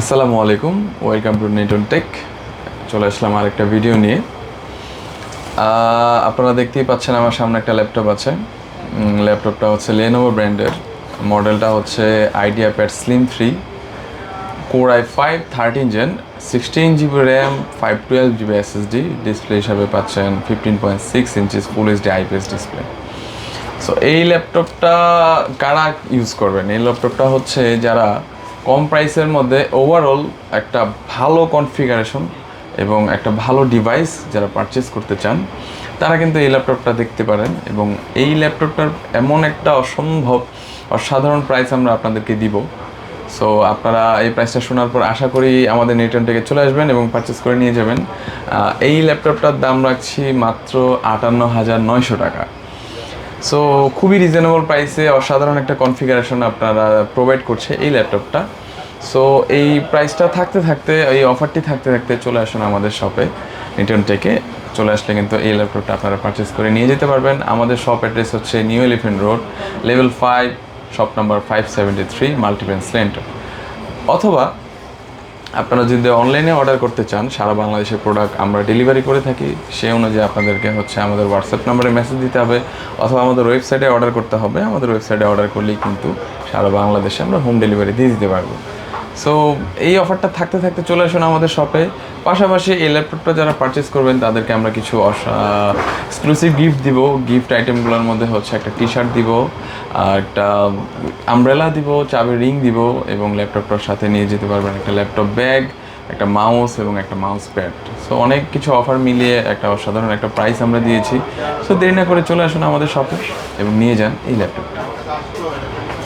আসসালামু আলাইকুম welcome to নেটন take চলে আসলাম আরেকটা ভিডিও নিয়ে। আপনারা দেখতেই পাচ্ছেন আমার সামনে একটা ল্যাপটপ আছে। ল্যাপটপটা হচ্ছে লেনোভো ব্র্যান্ডের মডেলটা হচ্ছে Idea Pad slim three Core I five thirteen gen sixteen GB RAM five twelve GB SSD display হিসাবে পাচ্ছেন fifteen point six inches full HD IPS display so এই ল্যাপটপটা কারা ইউজ করবেন? এই ল্যাপটপটা হচ্ছে যারা কম প্রাইসের মধ্যে ওভারঅল একটা ভালো কনফিগারেশন এবং একটা ভালো ডিভাইস যারা পারচেস করতে চান, তারা কিন্তু এই ল্যাপটপটা দেখতে পারেন এবং এই ল্যাপটপটার এমন একটা অসম্ভব, অসাধারণ প্রাইস আমরা আপনাদেরকে দিব। সো আপনারা এই প্রাইসটা শোনার পর আশা করি আমাদের নেটন থেকে চলে আসবেন এবং পারচেস করে নিয়ে যাবেন। এই ল্যাপটপটার দাম রাখছি মাত্র আটান্ন হাজার নয়শো টাকা। সো খুবই রিজনেবল প্রাইসে অসাধারণ একটা কনফিগারেশন আপনারা প্রোভাইড করছে এই ল্যাপটপটা সো এই প্রাইসটা থাকতে থাকতে, এই অফারটি থাকতে থাকতে চলে আসুন আমাদের শপে নিটন টেকে চলে আসলে কিন্তু এই ল্যাপটপটা আপনারা পারচেস করে নিয়ে যেতে পারবেন। আমাদের শপ অ্যাড্রেস হচ্ছে New Elephant Road level five shop number five seventy three Multipen Centre অথবা আপনারা যদি অনলাইনে অর্ডার করতে চান, সারা বাংলাদেশের প্রোডাক্ট আমরা ডেলিভারি করে থাকি, সেই অনুযায়ী আপনাদেরকে হচ্ছে আমাদের হোয়াটসঅ্যাপ নাম্বারে মেসেজ দিতে হবে অথবা আমাদের ওয়েবসাইটে অর্ডার করতে হবে। আমাদের ওয়েবসাইটে অর্ডার করলেই কিন্তু সারা বাংলাদেশে আমরা হোম ডেলিভারি দিয়ে দিতে পারব। সো এই অফারটা থাকতে থাকতে চলে আসুন আমাদের শপে পাশাপাশি এই ল্যাপটপটা যারা পারচেস করবেন, তাদেরকে আমরা কিছু এক্সক্লুসিভ গিফট দিব। গিফট আইটেমগুলোর মধ্যে হচ্ছে একটা টি শার্ট দিব একটা আমব্রেলা দিব চাবির রিং দিব এবং ল্যাপটপটার সাথে নিয়ে যেতে পারবেন একটা ল্যাপটপ ব্যাগ একটা মাউস এবং একটা মাউস প্যাড সো অনেক কিছু অফার মিলিয়ে একটা অসাধারণ একটা প্রাইস আমরা দিয়েছি। সো দেরি না করে চলে আসুন আমাদের শপে এবং নিয়ে যান এই ল্যাপটপটা